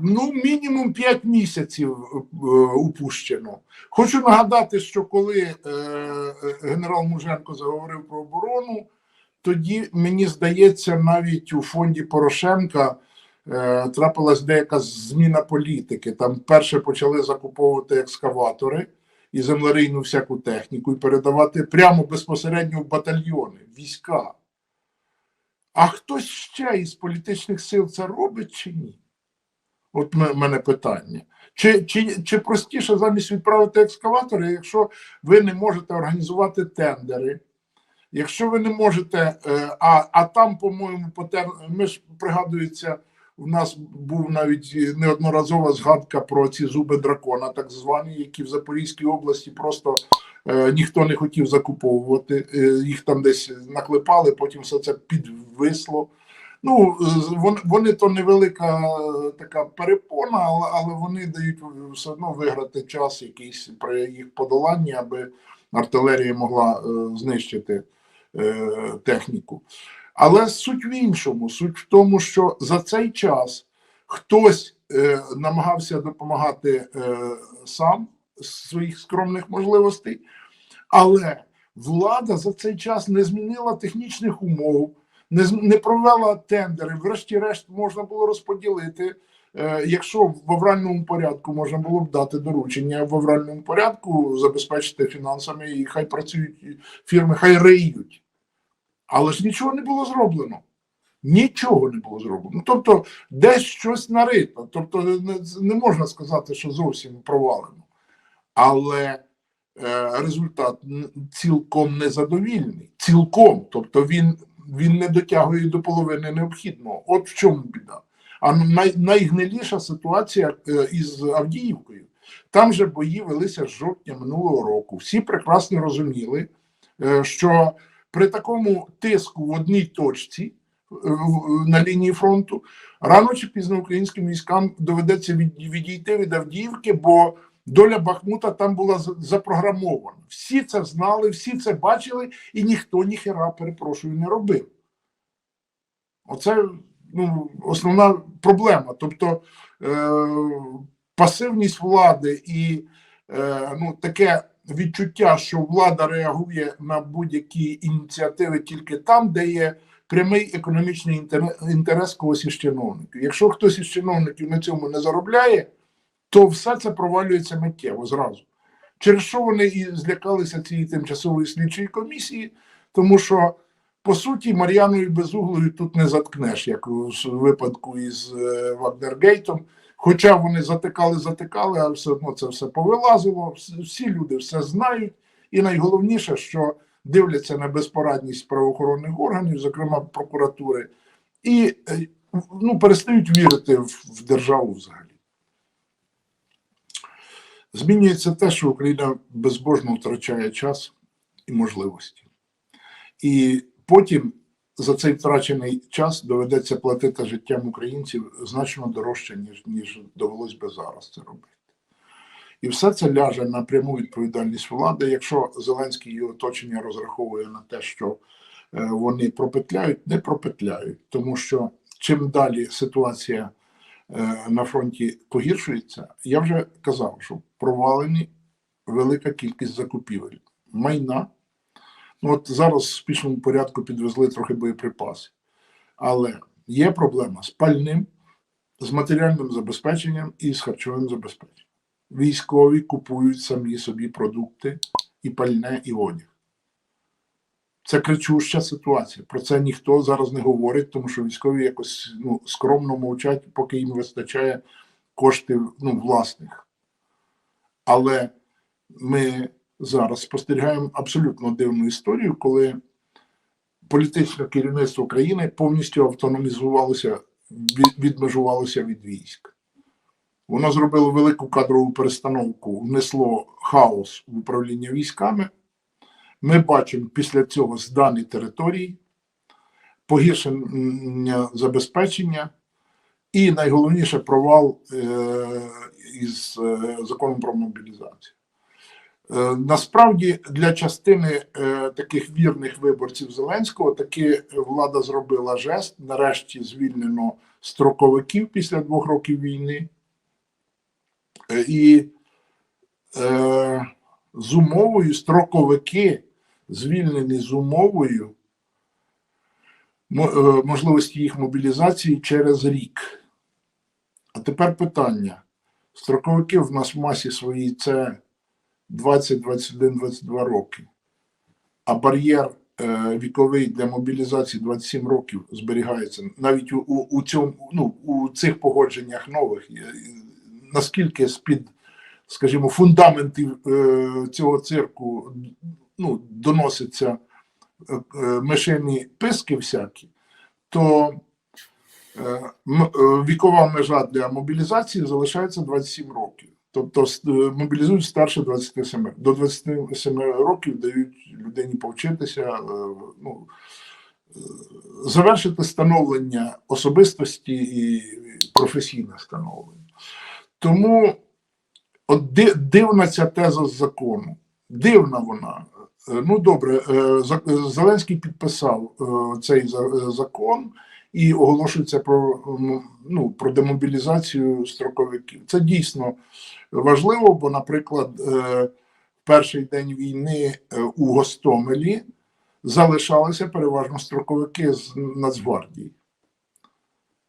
Ну, мінімум 5 місяців е, упущено. Хочу нагадати, що коли е, е, генерал Муженко заговорив про оборону, тоді, мені здається, навіть у фонді Порошенка е, трапилась деяка зміна політики. Там перше почали закуповувати екскаватори і землерийну всяку техніку і передавати прямо безпосередньо в батальйони, війська. А хтось ще із політичних сил це робить чи ні? От в мене питання. Чи, чи, чи простіше замість відправити екскаватори, якщо ви не можете організувати тендери, якщо ви не можете, е, а, а там, по-моєму, потер... ми ж пригадується, у нас був навіть неодноразова згадка про ці зуби дракона, так звані, які в Запорізькій області просто е, ніхто не хотів закуповувати. Е, їх там десь наклепали, потім все це підвисло. Ну, вони, то невелика така перепона, але, вони дають все одно виграти час якийсь при їх подоланні, аби артилерія могла е, знищити е, техніку. Але суть в іншому, суть в тому, що за цей час хтось е, намагався допомагати сам з своїх скромних можливостей, але влада за цей час не змінила технічних умов, не, не провела тендери. Врешті-решт можна було розподілити. Е, Якщо в авральному порядку можна було б дати доручення в авральному порядку забезпечити фінансами, і хай працюють фірми, хай риють. Але ж нічого не було зроблено. Нічого не було зроблено. Тобто, десь щось нарито. Тобто, не, не можна сказати, що зовсім провалено. Але е, результат цілком незадовільний. Цілком. Тобто він, він не дотягує до половини необхідного. От в чому біда. А най, найгниліша ситуація е, із Авдіївкою. Там же бої велися з жовтня минулого року. Всі прекрасно розуміли, е, що при такому тиску в одній точці е, на лінії фронту рано чи пізно українським військам доведеться від- відійти від Авдіївки, бо доля Бахмута там була запрограмована. Всі це знали, всі це бачили, і ніхто ніхера, перепрошую, не робив. Оце ну, основна проблема. Тобто е, пасивність влади і е, ну, таке відчуття, що влада реагує на будь-які ініціативи тільки там, де є прямий економічний інтерес когось із чиновників. Якщо хтось із чиновників на цьому не заробляє, то все це провалюється миттєво зразу. Через що вони і злякалися цієї тимчасової слідчої комісії, тому що по суті, Мар'яною Безуглою тут не заткнеш, як у випадку із е, Вагнергейтом. Хоча вони затикали, затикали, але все одно це все повилазило. Всі- люди все знають. І найголовніше, що дивляться на безпорадність правоохоронних органів, зокрема прокуратури, і е, ну, перестають вірити в державу взагалі. Змінюється те, що Україна безбожно втрачає час і можливості. І потім за цей втрачений час доведеться платити життям українців значно дорожче, ніж, ніж довелось би зараз це робити. І все це ляже на пряму відповідальність влади. Якщо Зеленський і оточення розраховує на те, що е, вони пропетляють, не пропетляють, тому що чим далі ситуація на фронті погіршується, я вже казав, що провалені велика кількість закупівель майна. Ну, от зараз в спішному порядку підвезли трохи боєприпасів. Але є проблема з пальним, з матеріальним забезпеченням і з харчовим забезпеченням. Військові купують самі собі продукти і пальне, і одяг. Це кричуща ситуація. Про це ніхто зараз не говорить, тому що військові якось ну, скромно мовчать, поки їм вистачає коштів ну, власних. Але ми зараз спостерігаємо абсолютно дивну історію, коли політичне керівництво країни повністю автономізувалося, відмежувалося від військ. Воно зробило велику кадрову перестановку, внесло хаос в управління військами. Ми бачимо після цього здані території, погіршення забезпечення і найголовніше провал е, із е, законом про мобілізацію. Е, Насправді для частини таких вірних виборців Зеленського таки влада зробила жест. Нарешті звільнено строковиків після двох років війни. І е, з умовою строковики звільнені з умовою е, можливості їх мобілізації через рік. А тепер питання. Строковики в нас в масі своїй це 20, 21, 22 роки. А бар'єр е, віковий для мобілізації 27 років зберігається. Навіть у, у, цьому, ну, у цих погодженнях нових. Наскільки з-під, скажімо, фундаментів е, цього цирку ну, доносяться е, е, мишині писки всякі, то е, вікова межа для мобілізації залишається 27 років. Тобто мобілізують старше 27. До 27 років дають людині повчитися, ну, завершити становлення особистості і професійне становлення. Тому от дивна ця теза з закону. Дивна вона. Е, Ну добре, е, Зеленський підписав е, цей закон і оголошується про, ну, про демобілізацію строковиків. Це дійсно важливо, бо, наприклад, в перший день війни у Гостомелі залишалися переважно строковики з Нацгвардії.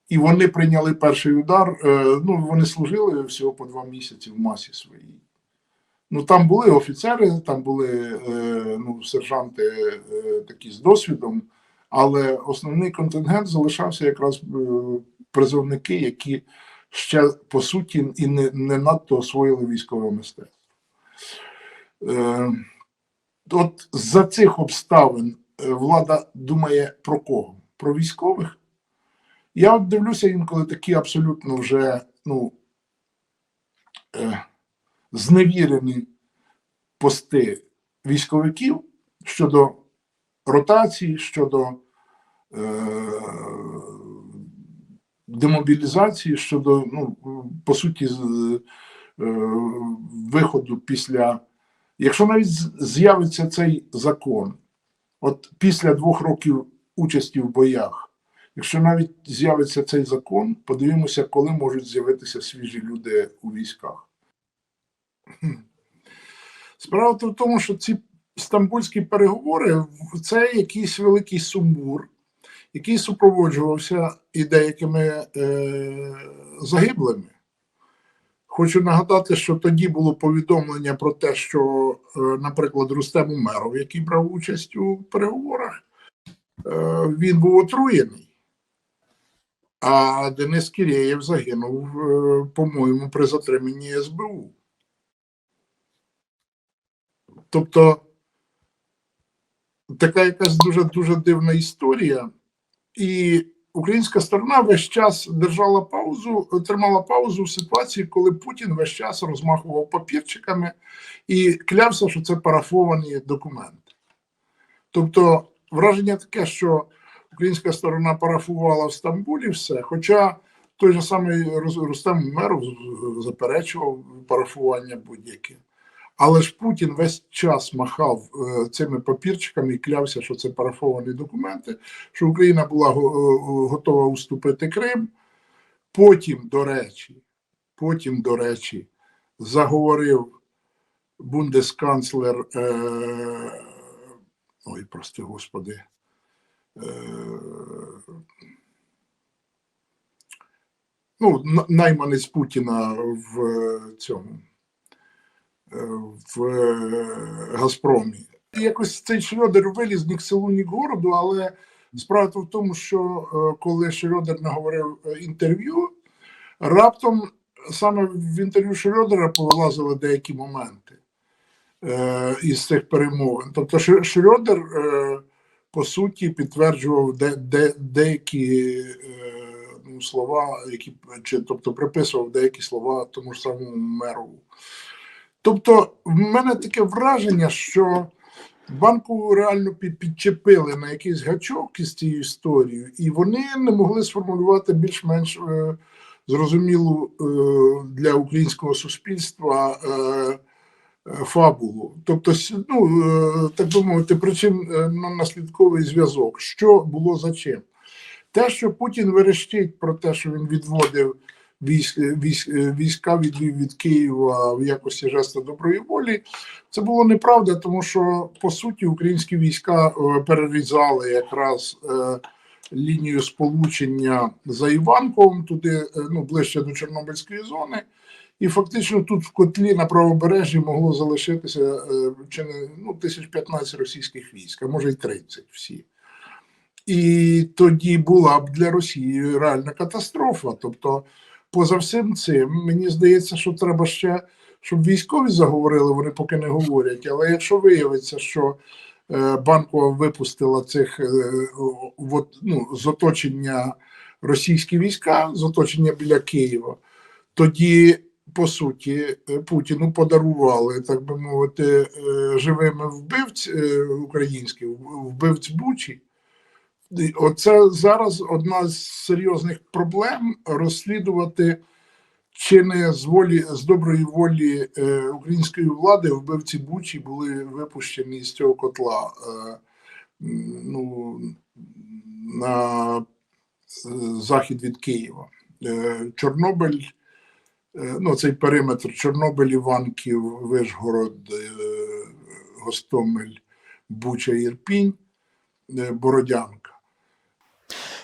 І вони прийняли перший удар. Ну, вони служили всього по два місяці в масі своїй. Ну, там були офіцери, там були е, ну, сержанти е, такі з досвідом, але основний контингент залишався якраз е, призовники, які ще по суті і не, не надто освоїли військове мистецтво. От за цих обставин влада думає про кого? Про військових? Я от дивлюся інколи такі абсолютно вже ну, зневірені пости військовиків щодо ротації, щодо е, демобілізації, щодо, ну, по суті, е, виходу після. Якщо навіть з'явиться цей закон, от після двох років участі в боях, якщо навіть з'явиться цей закон, подивимося, коли можуть з'явитися свіжі люди у військах. Справа в тому, що ці стамбульські переговори це якийсь великий сумбур, який супроводжувався і деякими е, загиблими. Хочу нагадати, що тоді було повідомлення про те, що, е, наприклад, Рустем Умеров, який брав участь у переговорах, е, він був отруєний. А Денис Кірєєв загинув, е, по-моєму, при затриманні СБУ. Тобто така якась дуже дуже дивна історія. І українська сторона весь час держала паузу, тримала паузу в ситуації, коли Путін весь час розмахував папірчиками і клявся, що це парафовані документи. Тобто, враження таке, що українська сторона парафувала в Стамбулі все, хоча той же самий Рус- Рустем Умеров заперечував парафування будь-яке. Але ж Путін весь час махав е, цими папірчиками і клявся, що це парафовані документи, що Україна була е, готова уступити Крим. Потім, до речі, потім, до речі, заговорив бундесканцлер. Е, ой, прости господи. Е, ну, найманець Путіна в е, цьому в е, Газпромі. І якось цей Шрёдер виліз ні к селу, ні к городу, але справа в тому, що е, коли Шрёдер наговорив е, інтерв'ю, раптом саме в інтерв'ю Шрёдера повилазили деякі моменти е, із цих перемовин. Тобто Ш- Шрёдер, е, по суті, підтверджував де, де, деякі е, ну, слова, які чи тобто приписував деякі слова тому ж самому Мерову. Тобто, в мене таке враження, що банку реально підчепили на якийсь гачок із цією історією, і вони не могли сформулювати більш-менш е, зрозумілу е, для українського суспільства е, е, фабулу. Тобто, ну, е, так би мовити, причин наслідковий зв'язок. Що було за чим? Те, що Путін верещить про те, що він відводив війська відвів від Києва в якості жесту доброї волі, це було неправда, тому що по суті українські війська е, перерізали якраз е, лінію сполучення за Іванковим, туди е, ну ближче до Чорнобильської зони. І фактично тут в котлі на правобережжі могло залишитися е, чи не ну, тисяч 15 російських військ, а може й 30 всі. І тоді була б для Росії реальна катастрофа. Тобто, поза всім цим, мені здається, що треба ще, щоб військові заговорили, вони поки не говорять. Але якщо виявиться, що е, Банкова випустила цих е, от, ну, з оточення російські війська, з оточення біля Києва, тоді. По суті, е, Путіну подарували, так би мовити, живими вбивць українських, вбивць Бучі. Оце зараз одна з серйозних проблем розслідувати, чи не з волі з доброї волі е, української влади вбивці Бучі були випущені з цього котла е, ну, на е, захід від Києва. Е, Чорнобиль, е, ну цей периметр Чорнобиль, Іванків, Вишгород, е, Гостомель, Буча, Ірпінь, е, Бородянка.